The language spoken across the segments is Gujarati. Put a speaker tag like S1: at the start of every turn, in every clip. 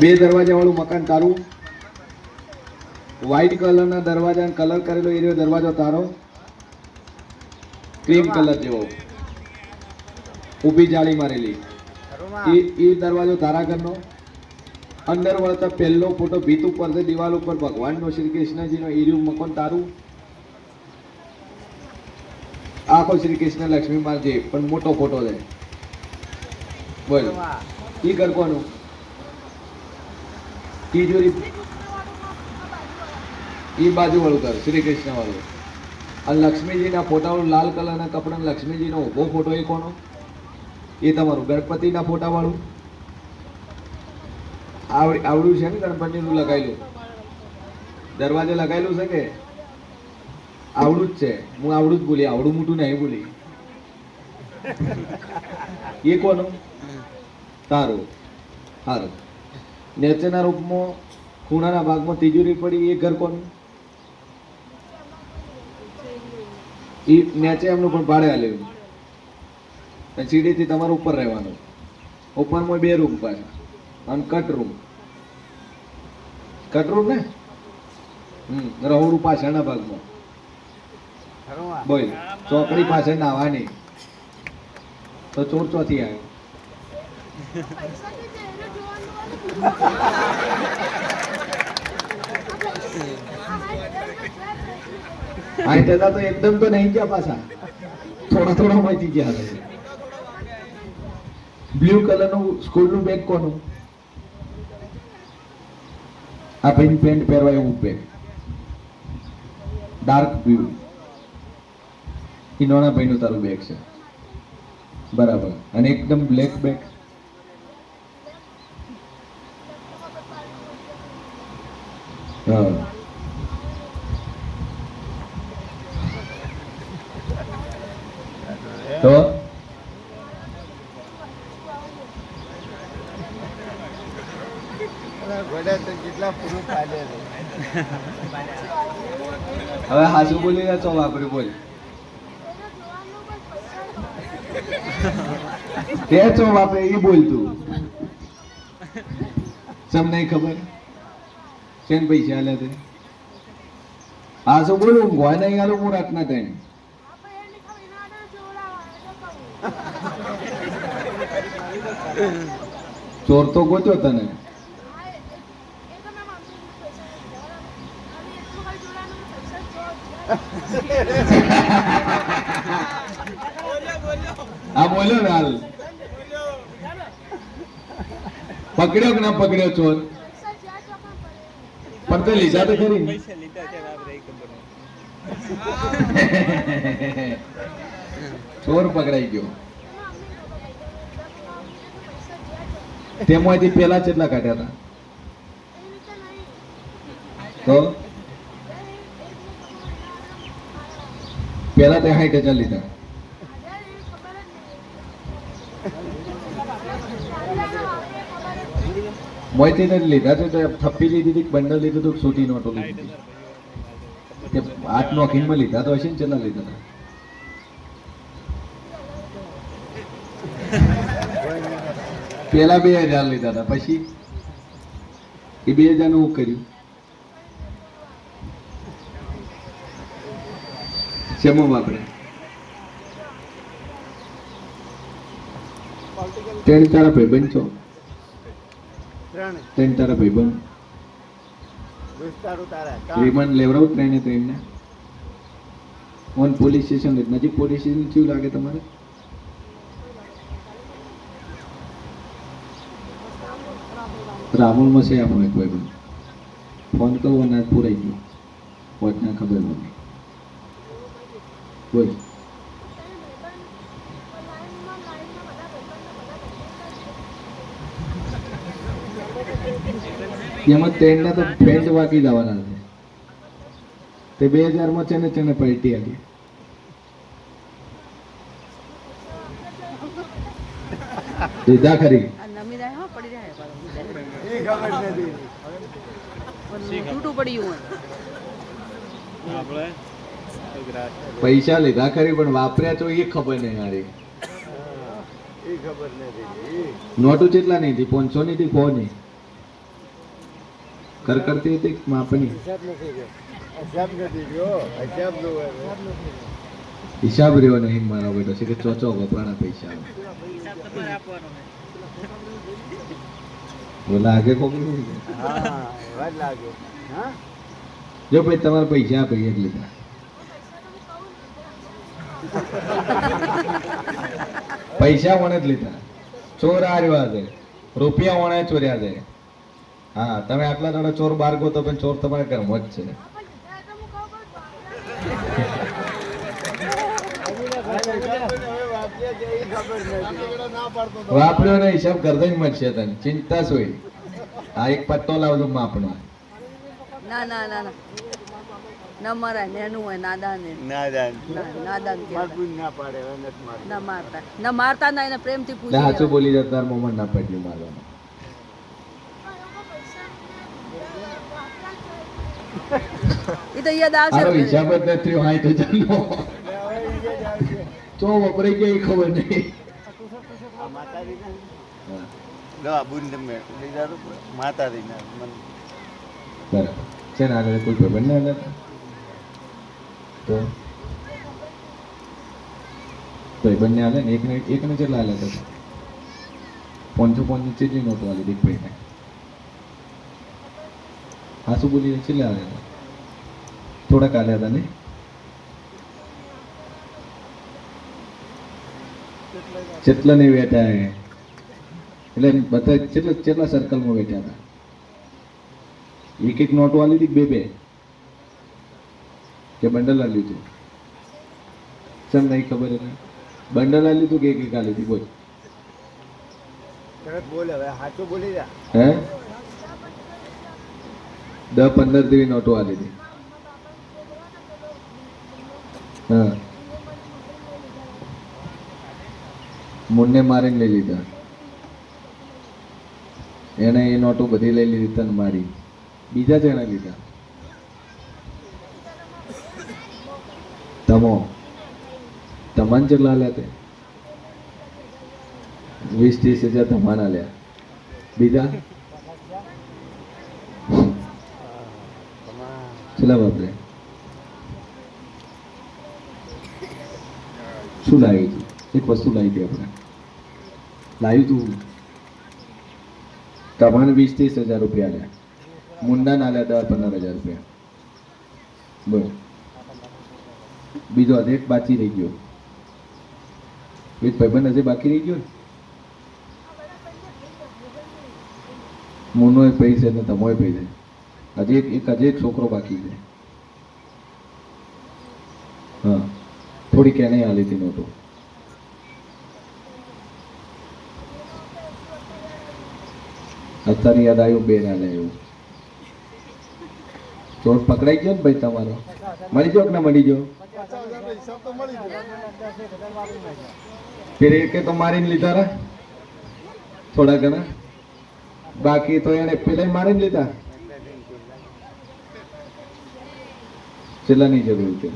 S1: બે દરવાજા વાળું મકાન તારું. વ્હાઈટ કલરના દરવાજા કલર કરેલો એ દરવાજો તારો. ક્રીમ કલર જેવો. ઊભી જાળી મારેલી. એ એ દરવાજો તારા ઘરનો. અંદર વળતા પહેલો ફોટો ભીત ઉપર છે દિવાલ ઉપર. ભગવાનનો શ્રી કૃષ્ણજીનો એરિયું મકાન તારું. આખો શ્રી કૃષ્ણ લક્ષ્મી માલજી પણ મોટો ફોટો છે. બોલો. એ ઘર કોનું? તિજોરી એ બાજુ વાળું કર શ્રી કૃષ્ણ વાળું અને લક્ષ્મીજીના ફોટાવાળું લાલ કલરના કપડા, લક્ષ્મીજીનો ઊભો ફોટો એ કોનો? એ તમારું, ગણપતિના ફોટા વાળું આવડ આવડું છે ને ગણપતિનું લગાવેલું? દરવાજે લગાવેલું છે કે? આવડું જ છે. હું આવડું જ બોલી, આવડું મોટું નહીં બોલી. એ કોનું? તારું. સારું નેચરના રૂપમાં, ખૂણાના ભાગમાં તિજોરી પડી, એ ઘર કોનું? એ નેચે એમનું પણ ભાડે લેવું અને સીડીથી તમારે ઉપર રહેવાનું. ઉપરમાં બે રૂમ પાછા. અને કટ રૂમ. કટ રૂમ ને? હમ, રહોડું પાછળના ભાગમાં. બોલ, ચોકડી પાછળ નાવાની તો ચોર ચોથી આવ્યો હા તેના તો એકદમ તો નહીં ગયા પાછા. થોડા થોડા માંથી ગયા હતા બ્લુ કલરનું સ્કૂલનું બેગ કોનું? આ ભાઈ પેન્ટ પહેરવા એવું બેગ ડાર્ક બ્લુ નાના ભાઈનું તારું બેગ છે. બરાબર. અને એકદમ બ્લેક બેગ તો? હવે હાજુ બોલી રહ્યા છો વાપરી બોલ. તે છો વાપરે એ બોલ તું સમ નહીં ખબર? શેન પૈસા આલ્યા તે? હાજુ બોલું? ગોય નહીં આલો હું રાતના તને ચોર તો ગોચો તને. આ બોલ્યો ને હાલ. પકડ્યો કે ના પકડ્યો ચોર? પણ તે લીધા તો ખરી ચોર પકડાઈ ગયો. તેમાંથી પેલા કેટલા કાઢ્યા હતા? તો? પેલા તે હાઈટ હજાર લીધા. મોયથી ને લીધા તો તે થપ્પી લીધી હતી બંડલ લીધું હતું છૂટી નોટો લીધી હતી? તે આઠ નો અખીનમાં લીધા તો હશે ને ચેના લીધા હતા? પેલા બે હજાર લીધા હતા. પછી એ બે હજારનું કર્યું? શેમાં વાપરે? ત્રણ તારા ભાઈબંધ છો?
S2: ત્રણ.
S1: તારા ભાઈબંધ?
S2: વિસ્તારો તારા.
S1: રિમાન્ડ લેવડાવું ત્રણે ત્રણને ઓન પોલીસ સ્ટેશન નજીક પોલીસ સ્ટેશન કેવું લાગે તમારે? રામુલમાં છે આમ એક ભાઈબંધ. ફોન કરવો અનાજ પૂરાઈ ગયો. વચના ખબર નથી. બોલ. એમાં ત્રણના તો ફેન્ટ વાગી જવાના છે. તે બે હજારમાં છે ને તેને પલટી આવી લીધા ખરી? પૈસા લીધા ખરી પણ વાપર્યા તો એ ખબર નહીં મારી
S2: એ ખબર નથી.
S1: નોટું કેટલા નહીં હતી પાંચસો ની હતી કો ની. કરકડતી હતી કે માપની
S2: હિસાબ રહ્યો
S1: નહીં મારો બેટો. છે કે ચોચો વપરાણા પૈસા. લાગે કોક
S2: જ
S1: જો ભાઈ તમારા પૈસા આપે જ લીધા. પૈસા વણે જ લીધા. ચોર આ રહ્યો છે. રૂપિયા વણે ચોર્યા છે. હા તમે આટલા જણા ચોર બારગો તો પણ ચોર તમારે કર્મ જ છે. વાપર્યો ને હિસાબ કરતા જ મળશે તને. ચિંતા શું આ એક પટ્ટો લાવજો માપનો.
S3: ના ના ના ના. ના મરાય નેનું હોય નાદાન. ને
S2: ના
S3: ના નાદાન.
S2: ના પાડે.
S3: ના મારતા. ના મારતા ના એને પ્રેમથી
S1: ના
S3: પૂછી લેવાય.
S1: બોલી જતા તાર મોમાં ના પડ્યું મારવાનું.
S3: એ તો યાદ આવશે.
S1: આનો હિસાબ જ નથી રહ્યો તો ચાલો.
S2: હવે ઈ જ આવશે.
S1: ચો વપરાઈ ગયો એ ખબર નહીં. બરાબર. ને કોઈ ના હતા તો? તો એ બંને હાલે ને? એકને એકને કેટલા હાલે તો. પાંચસો પાંચસો ચેટલી નોટો હાલી દીક ભાઈને હા શું બોલી કેટલા હાલે હતા થોડાક હાલ્યા હતા ને. કેટલા નહીં બેઠા એટલે બધા કેટલા કેટલા સર્કલમાં બેઠા હતા. એક એક નોટો હતી કે બે બે કે બંડલ આલી લીધું. સર નહીં ખબર એને? બંડલ આલી લીધું કે એક એક આલી હતી બોલ.
S2: બોલે હવે સાચું બોલી જા.
S1: હે? દસ પંદર જેવી નોટો આ હતી હા. મુન્ને મારીને લઈ લીધા. એને એ નોટો બધી લઈ લીધી તને મારી. બીજા જણે લીધા. તમો. તમાન જેટલા લ્યા તે. વીસ, ત્રીસ હજાર તમાના લ્યા બીજા? છેલ્લા બાપરે. શું લાવ્યું તું એક વસ્તુ લાવી હતી આપણે લાવ્યું તું તમારે વીસ ત્રીસ હજાર રૂપિયા લ્યા મુંડા ના લ્યા દસ પંદર હજાર રૂપિયા. બોલ. બીજો અધેક બાકી રહી ગયો. એક ભાઈબંધ હજી બાકી રહી ગયો ને? મુનો પૈસે ને તમોય પૈસે. હજી એક હજી એક છોકરો બાકી છે. હા. થોડી કેને હાલી હતી નોટો. અત્યારે યાદ આવ્યું બે ના આવ્યું ચોર પકડાઈ ગયો ને ભાઈ તમારો? મળી ગયો કે ના મળી ગયો? ફેર એક તો મારીને લીધા રા? થોડા ઘણા? બાકી તો એને પેલા મારીને લીધા. છેલ્લાની જરૂર છે.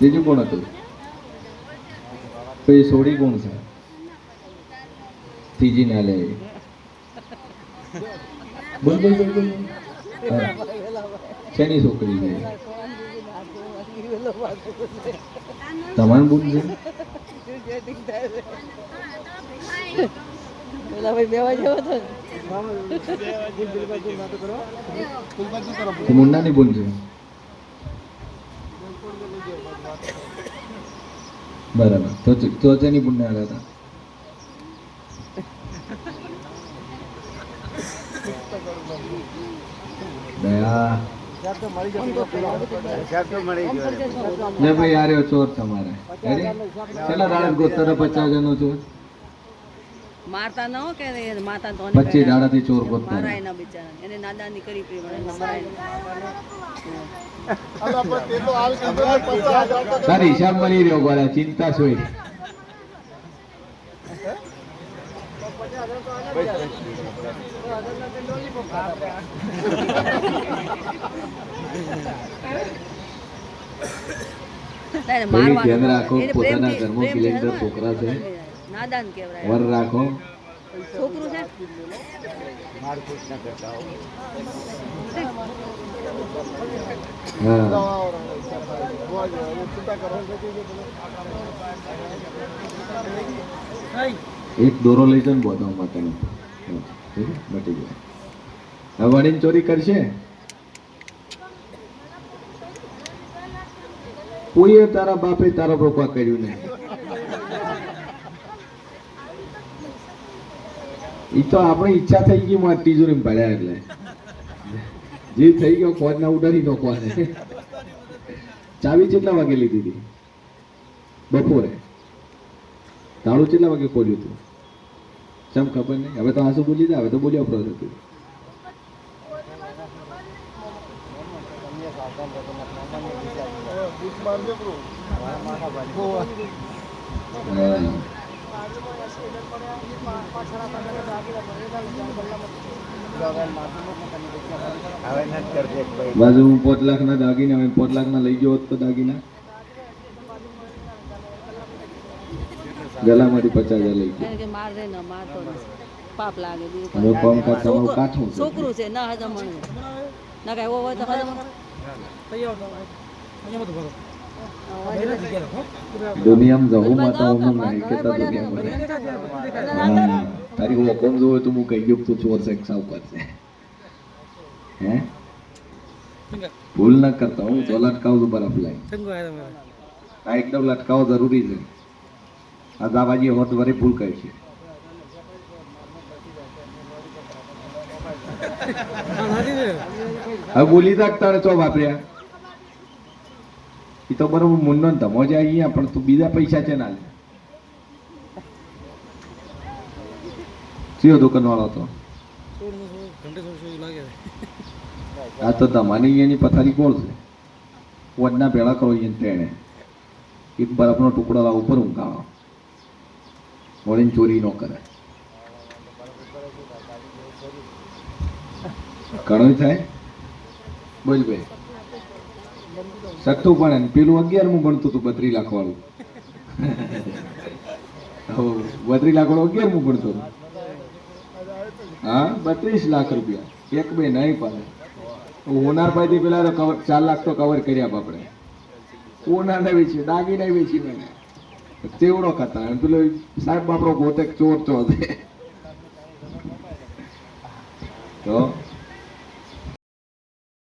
S1: બીજું કોણ હતું? તો એ સોડી કોણ છે? ત્રીજી ના લે. બોલ બોલ બોલ બોલ શેની છોકરી છે? તમારું બોલ છે?
S3: પેલા ની બેવા જેવો હતો ને.
S1: એ મુન્નાની બોલ છે બરાબર. તો તો તેની પુણ્ય આવ્યા હતા. ભાઈ, આ રહ્યો ચોર તમારે. ગોતર પચાસ હજારનો ચોર.
S3: મારતા ન કે માતા તો
S1: પચીસ દાડાથી ચોર ગોતતા
S3: મારાય ના બિચારા. એને નાદાની કરી પડી વળે એને મરાય ના.
S1: તારે હિસાબ મળી રહ્યો ગોળા ચિંતા
S3: એને મારવાનું.
S1: ધ્યાન રાખો, પોતાના ઘરમાં સિલિન્ડર છોકરા છે.
S3: નાદાન કહેવાય.
S1: વર રાખો.
S3: છોકરું છે?
S1: એક દોરો લઈ ને બોધાવ માતાનો. હા, જોયું? હવે વડીને ચોરી કરશે? કોઈએ તારા બાપે તારા પપ્પા કર્યું નહીં. ઈ તો આપણી ઈચ્છા થઈ ગઈ માં તિજોરી ભળ્યા એટલે. જે થઈ ગયો ખોજ ના ઉડાડી નોખવાને ચાવી કેટલા વાગે લીધી હતી? બપોરે. તાળું કેટલા વાગે ખોલ્યું હતું? ચમ ખબર નહીં. હવે તો આંસુ બોલી દે? હવે તો બોલ્યા ઉપર હતું હા. બાજુ હું પોત લાખ ના દાગીના હવે પોત લાખ ના લઈ ગયો હોત તો દાગીના. ગલામાંથી પચાસ હજાર લઈ ગયો.
S3: કે પાપ લાગે બીજું
S1: હવે કોમ કરતા હું
S3: છોકરો-
S1: કાઠું
S3: છોકરું છે ના હજમ ના કાંઈ એવો હોય તો હજમણ
S1: દુનિયામાં જવું માતા હું નહીં? કેતા દુનિયામાં હા તારી ઓકોમ જોવે તો હું કહી ગયો તું ચોર છે કે સાવકાર છે હે? ભૂલ ના કરતા હું તો લટકાવું છું બરફ લાઈ આ એકદમ લટકાવો જરૂરી છે. આ દાબાજી હોત વરે ભૂલ કહે છે. હવે બોલી તક તારે ચો વાપર્યા? એ તો બરોબર મુન્નો ધમો જાય અહીંયા પણ તું બીજા પૈસા છે ના લે કયો દુકાન વાળો તો આ તો તમારી અહીંયાની પથારી કોણ છે? વડના ભેળા કરો અહીંયા તેણે. એક બરફનો ટુકડો ઉપર ઊંઘાડો. વળીને ચોરી ન કરે. ઘણું થાય? બોલ ભાઈ સટ્ટું પણ પેલું અગિયારમું ભણતું હતું બત્રી લાખ વાળું બત્રી લાખ વાળું અગિયારમું ભણતું હા, બત્રીસ લાખ રૂપિયા. એક બે નહીં પાડે. હોનારભાઈ થી પેલા તો કવર ચાર લાખ તો કવર કર્યા આપણે હોનાર ને વેચી, દાગીને વેચી મેં તેવડો ખાતા. અને પેલો સાહેબ બાપરો ગોતે ચોર ચોર તો